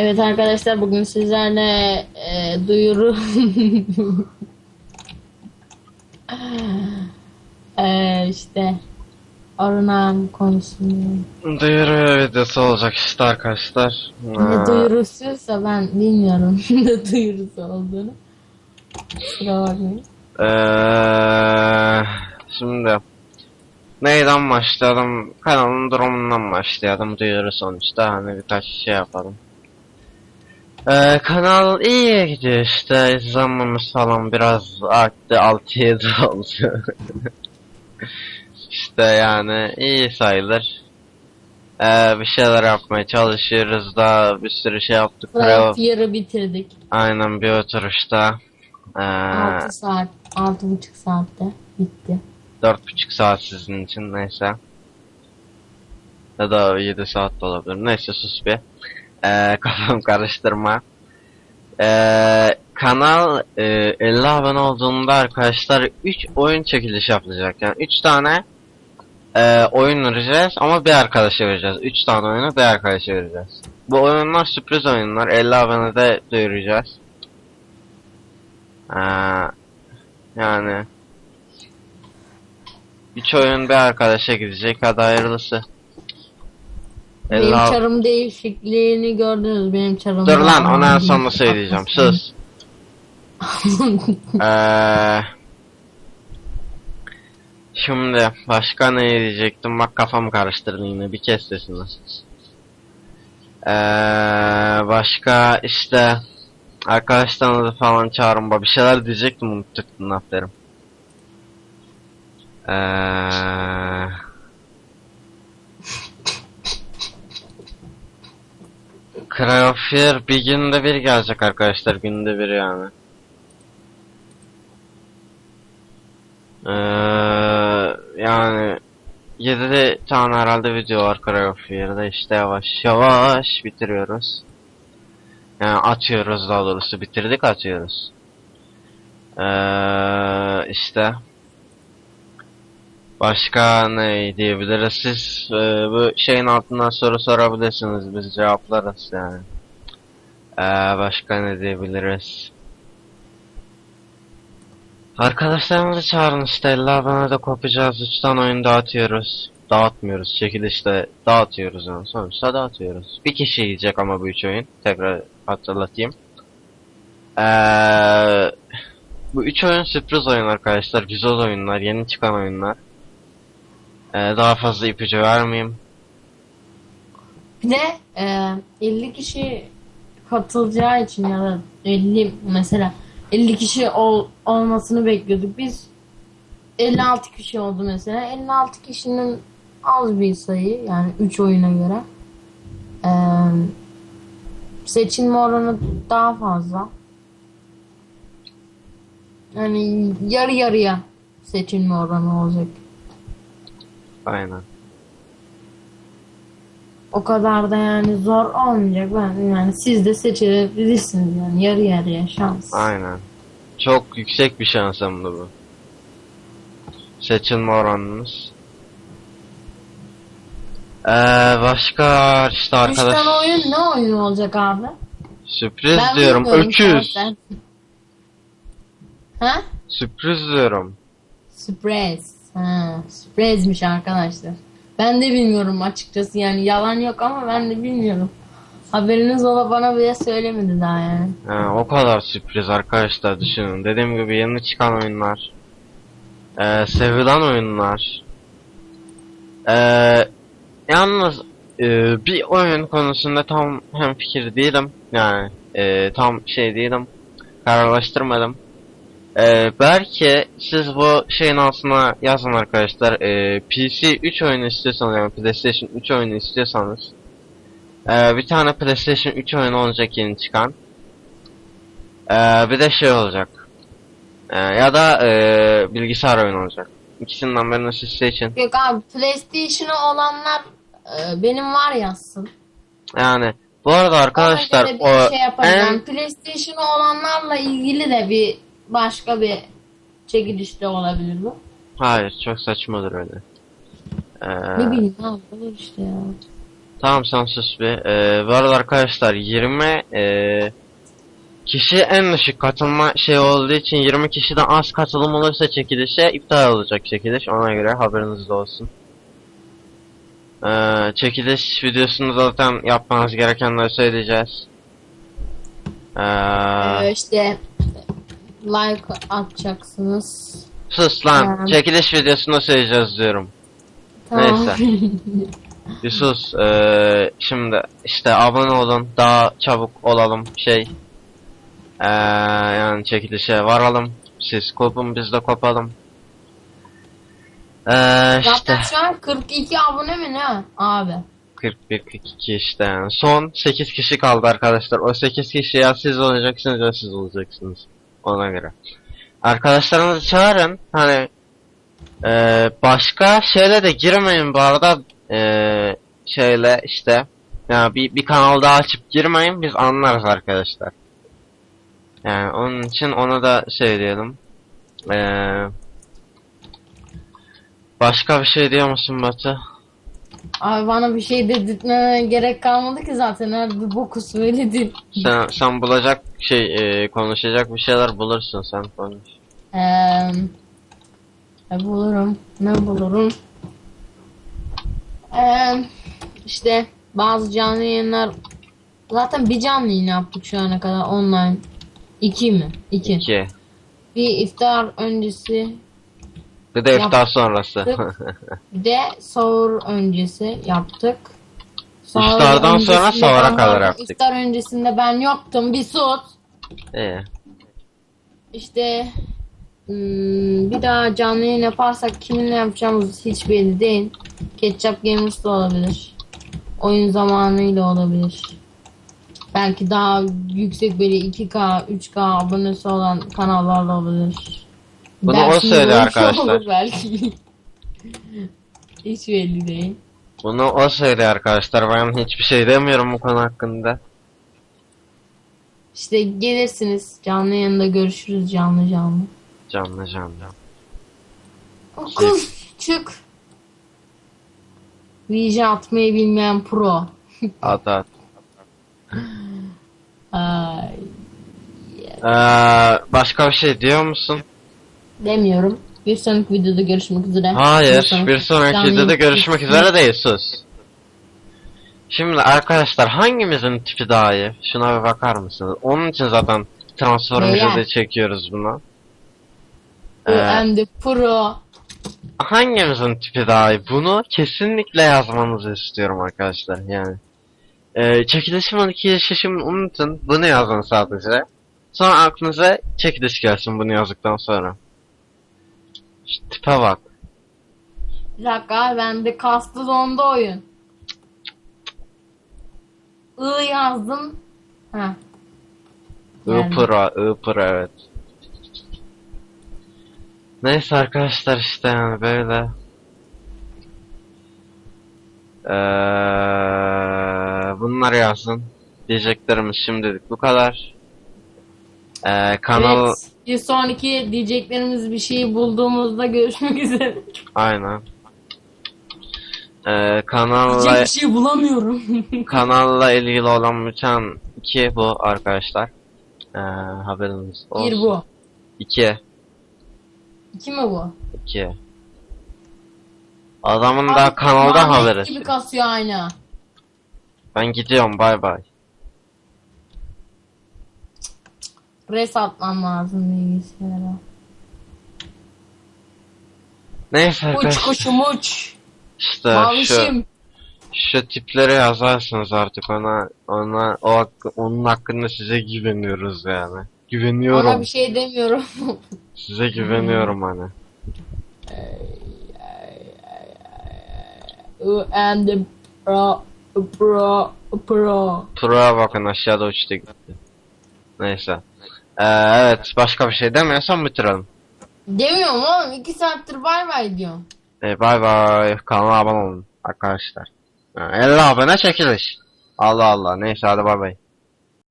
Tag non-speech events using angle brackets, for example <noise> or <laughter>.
Evet arkadaşlar bugün sizlerle e, duyuru <laughs> e, işte arınağım konusunu Duyuru videosu olacak işte arkadaşlar. ne Ee, duyurusuysa ben bilmiyorum <laughs> ne duyurusu olduğunu. Kusura bakmayın. Ee, şimdi neyden başlayalım? Kanalın durumundan başlayalım. Duyuru sonuçta hani birkaç şey yapalım. Ee, kanal iyi gidiyor işte izlenmemiz falan biraz arttı 6-7 <laughs> oldu. işte yani iyi sayılır. Ee, bir şeyler yapmaya çalışıyoruz da bir sürü şey yaptık. Playoff yarı bitirdik. Aynen bir oturuşta. Ee, 6 saat, 6,5 saatte bitti. Dört buçuk saat sizin için neyse. Ya da 7 saat de olabilir. Neyse sus bir. Ee, <laughs> kafam karıştırma. Ee, kanal e, 50 abone olduğunda arkadaşlar 3 oyun çekiliş yapılacak. Yani 3 tane e, oyun vereceğiz ama bir arkadaşa vereceğiz. 3 tane oyunu bir arkadaşa vereceğiz. Bu oyunlar sürpriz oyunlar. 50 abonede duyuracağız. Ee, yani üç oyun bir arkadaşa gidecek hadi hayırlısı. Benim Ella... çarım değişikliğini gördünüz benim çarım. Dur lan onu en sonunda söyleyeceğim. <laughs> Sus. <laughs> Ee, şimdi başka ne diyecektim? Bak kafam karıştırdı yine. Bir kez sesini. Ee, başka işte arkadaşlarınızı falan çağırın. Bir şeyler diyecektim unuttum aferin. Ee, Cry of Fear bir günde bir gelecek arkadaşlar. Günde bir yani. Ee, yani 7 tane herhalde video var Cry of Fear'da işte yavaş yavaş bitiriyoruz. Yani atıyoruz daha doğrusu bitirdik atıyoruz. Ee, işte Başka ne diyebiliriz? Siz e, bu şeyin altından soru sorabilirsiniz. Biz cevaplarız yani. Ee, başka ne diyebiliriz? Arkadaşlarımızı çağırın. 50 abone de kopacağız. 3 tane oyun dağıtıyoruz. Dağıtmıyoruz. Çekilişte dağıtıyoruz yani. Sonuçta dağıtıyoruz. Bir kişi yiyecek ama bu 3 oyun. Tekrar hatırlatayım. Ee, bu 3 oyun sürpriz oyun arkadaşlar. Güzel oyunlar. Yeni çıkan oyunlar. Ee, daha fazla ipucu vermeyeyim. Bir de e, 50 kişi katılacağı için ya da 50 mesela 50 kişi ol, olmasını bekliyorduk. Biz 56 kişi oldu mesela. 56 kişinin az bir sayı yani 3 oyuna göre. E, seçilme oranı daha fazla. Yani yarı yarıya seçilme oranı olacak. Aynen. O kadar da yani zor olmayacak. Ben yani siz de seçebilirsiniz yani yarı yarıya şans. Aynen. Çok yüksek bir şans hem de bu. Seçilme oranınız. Ee, başka işte Üç arkadaş tane oyun ne oyun olacak abi? sürpriz Ben diyorum. Öküz. Ha? Sürpriz diyorum. Sürpriz. Sürprizmiş arkadaşlar. Ben de bilmiyorum açıkçası yani yalan yok ama ben de bilmiyorum. Haberiniz ola bana bile söylemedi daha yani. Ha, o kadar sürpriz arkadaşlar düşünün. Dediğim gibi yeni çıkan oyunlar. Ee, sevilen oyunlar. Ee, yalnız e, bir oyun konusunda tam hem fikir değilim. Yani e, tam şey değilim. Kararlaştırmadım. Ee, belki siz bu şeyin altına yazın arkadaşlar. Ee, PC 3 oyunu istiyorsanız yani PlayStation 3 oyunu istiyorsanız ee, bir tane PlayStation 3 oyunu olacak yeni çıkan. Ee, bir de şey olacak. Ee, ya da ee, bilgisayar oyunu olacak. İkisinden birini siz seçin. Yok abi PlayStation'ı olanlar e, benim var yazsın. Yani bu arada arkadaşlar o şey yapacağım. en PlayStation'ı olanlarla ilgili de bir başka bir çekilişte olabilir bu. hayır çok saçmadır öyle. Ee, Ne bileyim abi olur işte ya. Tamam sen sus bir. Ee, bu arada arkadaşlar 20 ee, kişi en düşük katılma şey olduğu için 20 kişiden az katılım olursa çekilişe iptal olacak çekiliş. Ona göre haberiniz de olsun. Ee, çekiliş videosunu zaten yapmanız gerekenleri söyleyeceğiz. Ee, Ee, işte like atacaksınız. sus lan. Tamam. Çekiliş videosunda söyleyeceğiz diyorum. Tamam. <laughs> Bir sus. Ee, şimdi işte abone olun. Daha çabuk olalım. Şey. Ee, yani çekilişe varalım. Siz kopun biz de kopalım. Ee, işte Zaten şu an 42 abone mi ne abi? 41 42 işte yani. Son 8 kişi kaldı arkadaşlar. O 8 kişi ya siz olacaksınız ya siz olacaksınız. Ona göre. Arkadaşlarınızı çağırın. Hani ee, başka şeyle de girmeyin bu arada. Ee, şeyle işte yani bir, bir kanal daha açıp girmeyin biz anlarız arkadaşlar. Yani onun için ona da şey diyelim. Ee, başka bir şey diyor musun Batı? Abi bana bir şey dedirtmene gerek kalmadı ki zaten her bir boku söyledin. Sen, sen bulacak şey e, konuşacak bir şeyler bulursun sen konuş. Eee ne bulurum? Ne bulurum? Eee işte bazı canlı yayınlar zaten bir canlı yayın yaptık şu ana kadar online. İki mi? İki. İki. Bir iftar öncesi Bir de iftar sonrası. bir de sahur öncesi yaptık. Sahur İftardan sonra öncesinde sahura ben kadar vardım. yaptık. İftar öncesinde ben yoktum. Bir sus. İyi. İşte hmm, bir daha canlı yayın yaparsak kiminle yapacağımız hiç belli değil. Ketchup Gamers da olabilir. Oyun zamanıyla olabilir. Belki daha yüksek böyle 2K, 3K abonesi olan kanallarla olabilir. Bunu o Belki söylüyor böyle arkadaşlar. olur belki. hiç belli değil. Bunu o söylüyor arkadaşlar. Ben hiçbir şey demiyorum bu konu hakkında. İşte gelirsiniz canlı yayında görüşürüz canlı canlı. Canlı canlı. Okul çık. VJ atmayı bilmeyen pro. <laughs> At at. Ay, Ee, başka bir şey diyor musun? Demiyorum. Bir sonraki videoda görüşmek üzere. Hayır. Bir sonraki canlı videoda yayın- görüşmek üzere değil sus. Şimdi arkadaşlar hangimizin tipi daha iyi? Şuna bir bakar mısınız? Onun için zaten Transformers'ı Beyler. çekiyoruz bunu. Ee, and pro. hangimizin tipi daha iyi? Bunu kesinlikle yazmanızı istiyorum arkadaşlar yani. Ee, çekilişimin iki yaşışımı unutun. Bunu yazın sadece. Sonra aklınıza çekiliş gelsin bunu yazdıktan sonra. Şu tipe bak. Bir dakika bende kastı zonda oyun. I yazdım. Ha. Yani. Ipıra, ıpıra evet. Neyse arkadaşlar işte yani böyle. Ee, bunları yazın. Diyeceklerimiz şimdilik bu kadar. Ee, kanal Evet. Bir sonraki diyeceklerimiz bir şeyi bulduğumuzda görüşmek <laughs> üzere. aynen. Ee, kanalla Diyecek bir şey bulamıyorum. <laughs> kanalla ilgili olan bütün iki bu arkadaşlar. Ee, haberiniz olsun. Bir bu. İki. İki mi bu? İki. Adamın Abi, da kanalda haberi. gibi kasıyor aynı. Ben gidiyorum bay bay. Res atmam lazım bilgisayara. Neyse Uç arkadaşlar kuşum uç. işte şu, Mavişim. şu tipleri yazarsınız artık ona ona o hakkı, onun hakkında size güveniyoruz yani. Güveniyorum. Ona bir şey demiyorum. <laughs> Size güveniyorum hani. And the pro pro pro. Pro'ya bakın aşağıda uçtu gitti. Neyse. Ee, evet başka bir şey demiyorsan bitirelim. Demiyorum oğlum. iki saattir bay bay diyorum. Ee, bay bay. Kanala abone olun arkadaşlar. Ee, 50 abone çekiliş. Allah Allah. Neyse hadi bay bay.